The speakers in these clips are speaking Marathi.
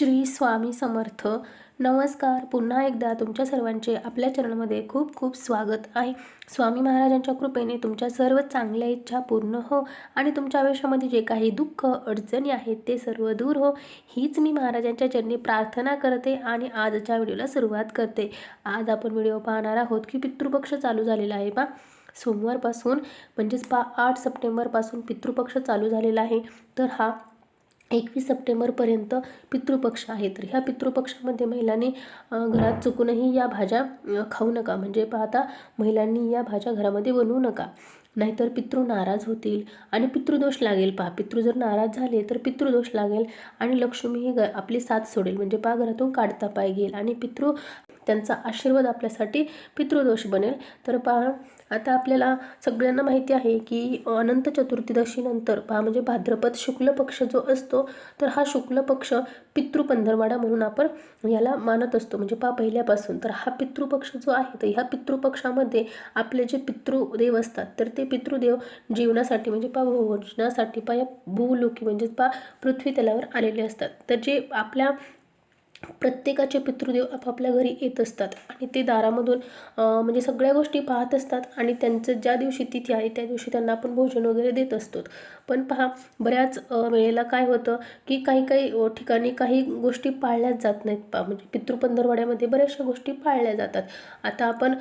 श्री स्वामी समर्थ. नमस्कार. पुन्हा एकदा तुमच्या सर्वांचे आपल्या चॅनलमध्ये खूप खूप स्वागत आहे. स्वामी महाराजांच्या कृपेने तुमच्या सर्व चांगल्या इच्छा पूर्ण हो आणि तुमच्या आयुष्यामध्ये जे काही दुःख अडचणी आहेत ते सर्व दूर हो. हीच मी महाराजांच्या चरणी प्रार्थना करते आणि आजच्या व्हिडिओला सुरुवात करते. आज आपण व्हिडिओ पाहणार आहोत की पितृपक्ष चालू झालेला आहे पा सोमवारपासून म्हणजेच पा आठ सप्टेंबरपासून पितृपक्ष चालू झालेला आहे. तर हा एकवीस सप्टेंबरपर्यंत पितृपक्ष आहे. तर ह्या पितृपक्षामध्ये महिलांनी घरात चुकूनही या भाज्या खाऊ नका. म्हणजे पाहता महिलांनी या भाज्या घरामध्ये बनवू नका. नाहीतर पितृ नाराज होतील आणि पितृदोष लागेल. पहा पितृ जर नाराज झाले तर पितृदोष लागेल आणि लक्ष्मी ही ग आपली साथ सोडेल. म्हणजे पहा घरातून काढता पाय घेईल आणि पितृ त्यांचा आशीर्वाद आपल्यासाठी पितृदोष बनेल. तर पहा आता आपल्याला सगळ्यांना माहिती आहे की अनंत चतुर्थीदशीनंतर पहा म्हणजे भाद्रपद शुक्ल पक्ष जो असतो तर हा शुक्ल पक्ष पितृ पंधरवाडा म्हणून आपण याला मानत असतो. म्हणजे पहा पहिल्यापासून. तर हा पितृपक्ष जो आहे तर ह्या पितृपक्षामध्ये आपले जे पितृदेव असतात तर ते पितृदेव जीवनासाठी म्हणजे पा भोजनासाठी पा या भूलोकी म्हणजेच पा पृथ्वी तलावर आलेले असतात. तर जे आपल्या प्रत्येकाचे पितृदेव आपापल्या घरी येत असतात आणि ते दारामधून म्हणजे सगळ्या गोष्टी पाहत असतात आणि त्यांचं ज्या दिवशी तिथी आहे त्या दिवशी त्यांना आपण भोजन वगैरे देत असतो. पण पहा बऱ्याच वेळेला काय होतं की काही काही ठिकाणी काही गोष्टी पाळल्याच जात नाहीत पा म्हणजे पितृपंधरवाड्यामध्ये बऱ्याचशा गोष्टी पाळल्या जातात. आता आपण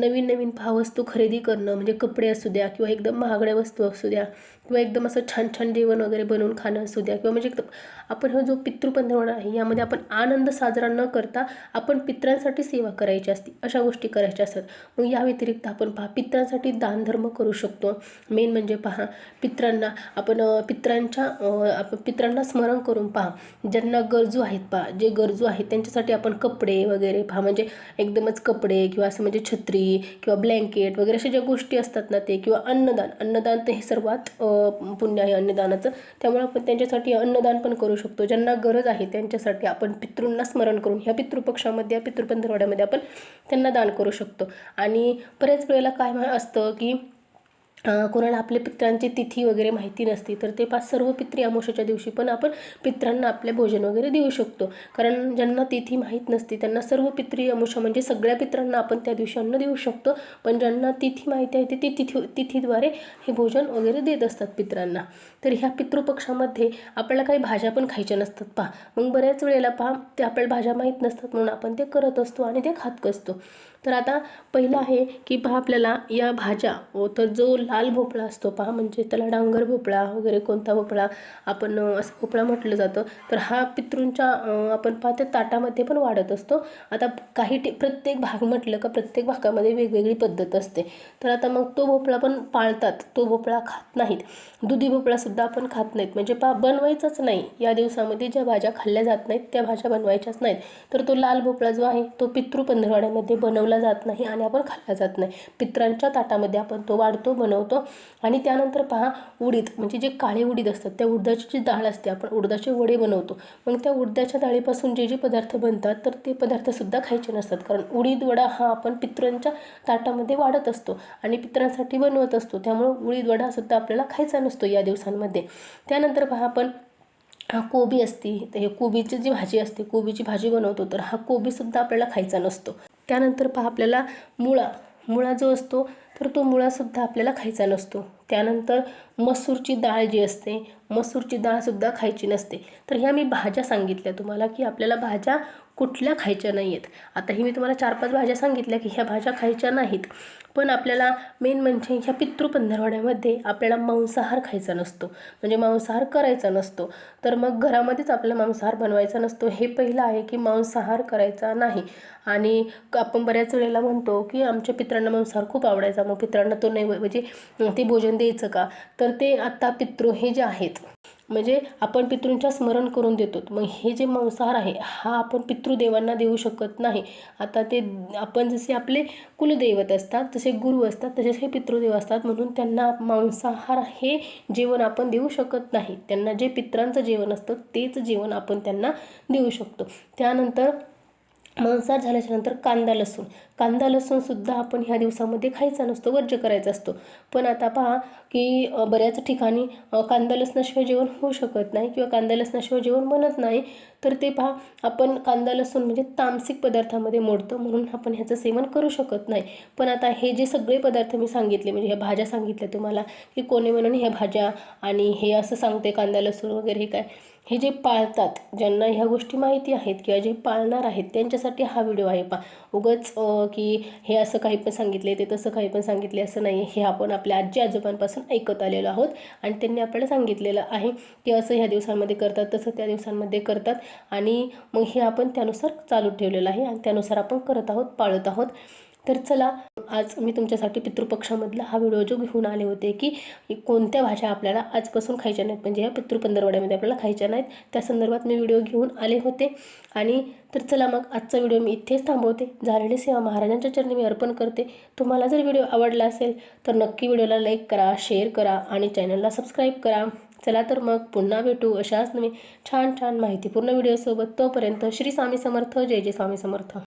नवीन नवीन पहा वस्तू खरेदी करणं म्हणजे कपडे असू द्या किंवा एकदम महागड्या वस्तू असू द्या किंवा एकदम असं छान छान जेवण वगैरे बनवून खाणं असू द्या किंवा म्हणजे एकदम आपण हा जो पितृपंधरवाडा आहे यामध्ये आपण आनंद साजरा न करता आपण पित्रांसाठी सेवा करायची असते अशा गोष्टी करायच्या असतात. मग या व्यतिरिक्त आपण पहा पित्रांसाठी दानधर्म करू शकतो. मेन म्हणजे पहा पित्रांना आपण पित्रांच्या आपण पित्रांना स्मरण करून पहा. ज्यांना गरजू आहेत पहा. जे गरजू आहेत त्यांच्यासाठी आपण कपडे वगैरे पहा. म्हणजे एकदमच कपडे किंवा असं म्हणजे छत्री किंवा ब्लँकेट वगैरे अशा ज्या गोष्टी असतात ना ते. किंवा अन्नदान. अन्नदान तर हे सर्वात पुण्य आहे अन्नदानाचं. त्यामुळे आपण त्यांच्यासाठी अन्नदान पण करू शकतो. ज्यांना गरज आहे त्यांच्यासाठी आपण पितृंना स्मरण करून ह्या पितृपक्षामध्ये या पितृपंधरवाड्यामध्ये आपण त्यांना दान करू शकतो. आणि बऱ्याच वेळेला काय असतं की कोणाला आपल्या पित्रांची तिथी वगैरे माहिती नसते तर ते पाच सर्व पित्री अमावस्येच्या दिवशी पण आपण पित्रांना आपले भोजन वगैरे देऊ शकतो. कारण ज्यांना तिथी माहीत नसते त्यांना सर्व पित्री अमावस्या म्हणजे सगळ्या पित्रांना आपण त्या दिवशी अन्न देऊ शकतो. पण ज्यांना तिथी माहिती आहे ते ती तिथी तिथीद्वारे हे भोजन वगैरे देत असतात पित्रांना. तर ह्या पितृपक्षामध्ये आपल्याला काही भाज्या पण खायच्या नसतात पहा. मग बऱ्याच वेळेला पहा ते आपल्याला भाज्या माहीत नसतात म्हणून आपण ते करत असतो आणि ते खात असतो तर आता पहिलं आहे की पहा आपल्याला या भाज्या तर जो लाल भोपळा असतो पहा म्हणजे त्याला डांगर भोपळा वगैरे कोणता भोपळा आपण असं भोपळा म्हटलं जातं तर हा पितृंच्या आपण आपण पाहते ताटामध्ये पण वाढत असतो. आता काही टे प्रत्येक भाग म्हटलं का प्रत्येक भागामध्ये वेगवेगळी पद्धत असते. तर आता मग तो भोपळा पण पाळतात तो भोपळा खात नाहीत. दुधी भोपळासुद्धा आपण खात नाहीत. म्हणजे पा बनवायचाच नाही. या दिवसामध्ये ज्या भाज्या खाल्ल्या जात नाहीत त्या भाज्या बनवायच्याच नाहीत. तर तो लाल भोपळा जो आहे तो पितृ पंधरवाड्यामध्ये बनवला जात नाही आणि आपण खाल्ला जात नाही. पित्रांच्या ताटामध्ये आपण तो वाढतो बनवतो आणि त्यानंतर पहा उडीद. म्हणजे जे काळे उडीद असतात त्या उडदाची जी डाळ असते आपण उडदाचे वडे बनवतो. मग त्या उडदाच्या डाळीपासून जे जे पदार्थ बनतात तर ते पदार्थसुद्धा खायचे नसतात. कारण उडीद वडा हा आपण पित्रांच्या ताटामध्ये वाढत असतो आणि पित्रांसाठी बनवत असतो. त्यामुळे उडीद वडा सुद्धा आपल्याला खायचा नसतो या दिवसांमध्ये. त्यानंतर पहा आपण कोबी असते तर हे कोबीची जी भाजी असते कोबीची भाजी बनवतो तर हा कोबीसुद्धा आपल्याला खायचा नसतो. त्यानंतर पहा आपल्याला मुळा मुळा जो असतो तर तो मुळासुद्धा आपल्याला खायचा नसतो. त्यानंतर मसूरची डाळ जी असते मसूरची डाळसुद्धा खायची नसते. तर ह्या मी भाज्या सांगितल्या तुम्हाला की आपल्याला भाज्या कुठल्या खायच्या नाही आहेत आताही मी तुम्हाला चार पाच भाज्या सांगितल्या की ह्या भाज्या खायच्या नाहीत. पण आपल्याला मेन म्हणजे ह्या पितृ पंधरवड्यामध्ये आपल्याला मांसाहार खायचा नसतो. म्हणजे मांसाहार करायचा नसतो. तर मग घरामध्येच आपल्याला मांसाहार बनवायचा नसतो. हे पहिलं आहे की मांसाहार करायचा नाही. आणि क- आपण बऱ्याच वेळेला म्हणतो की आमच्या पित्रांना मांसाहार खूप आवडायचा. मग पित्रांना तो नाही म्हणजे ते भोजन द्यायचं का? तर ते आत्ता पितृ हे जे आहेत म्हणजे आपण पितृंच्या स्मरण करून देतो. मग हे जे मांसाहार आहे हा आपण पितृदेवांना देऊ शकत नाही. आता ते आपण जसे आपले कुलदैवत असतात तसे गुरु असतात तसेच हे पितृदेव असतात म्हणून त्यांना मांसाहार हे जेवण आपण देऊ शकत नाही. त्यांना जे पित्रांचं जेवण असतं तेच जेवण आपण त्यांना देऊ शकतो. त्यानंतर मांसाहार झाल्याच्यानंतर कांदा लसूण. कांदा लसूणसुद्धा आपण ह्या दिवसामध्ये खायचा नसतो वर्ज्य करायचा असतो. पण आता पहा की बऱ्याच ठिकाणी कांदा लसणाशिवाय जेवण होऊ शकत नाही किंवा कांदा लसणाशिवाय जेवण बनत नाही. तर ते पहा आपण कांदा लसूण म्हणजे तामसिक पदार्थामध्ये मोडतं म्हणून आपण ह्याचं सेवन करू शकत नाही. पण आता हे जे सगळे पदार्थ मी सांगितले म्हणजे ह्या भाज्या सांगितल्या तुम्हाला की कोणी म्हणून ह्या भाज्या आणि हे असं सांगते कांदा लसूण वगैरे हे काय. हे जे पाळतात ज्यांना ह्या गोष्टी माहिती आहेत किंवा जे पाळणार आहेत त्यांच्यासाठी हा व्हिडिओ आहे. पा उगच की हे असं काही पण सांगितले ते तसं काही पण सांगितले असं नाही हे आपण आपल्या आजी आजोबांपासून ऐकत आलेलो आहोत आणि त्यांनी आपल्याला सांगितलेलं आहे की असं ह्या दिवसांमध्ये करतात तसं त्या दिवसांमध्ये करतात आणि मग हे आपण त्यानुसार चालू ठेवलेलं आहे आणि त्यानुसार आपण करत आहोत पाळत आहोत. तर चला आज मी तुमच्यासाठी पितृपक्षामधला हा व्हिडिओ जो घेऊन आले होते की कोणत्या भाषा आपल्याला आजपासून खायच्या नाहीत म्हणजे या पितृपंधरवड्यामध्ये आपल्याला खायच्या नाहीत त्या संदर्भात मी व्हिडिओ घेऊन आले होते. आणि तर चला मग आजचा व्हिडिओ मी इथेच थांबवते. झालेली सेवा महाराजांच्या चरणी मी अर्पण करते. तुम्हाला जर व्हिडिओ आवडला असेल तर नक्की व्हिडिओला लाईक करा शेअर करा आणि चॅनलला सबस्क्राईब करा. चला तर मग पुन्हा भेटू अशाच नवीन छान छान माहितीपूर्ण व्हिडिओसोबत. तोपर्यंत श्री स्वामी समर्थ जय जय स्वामी समर्थ.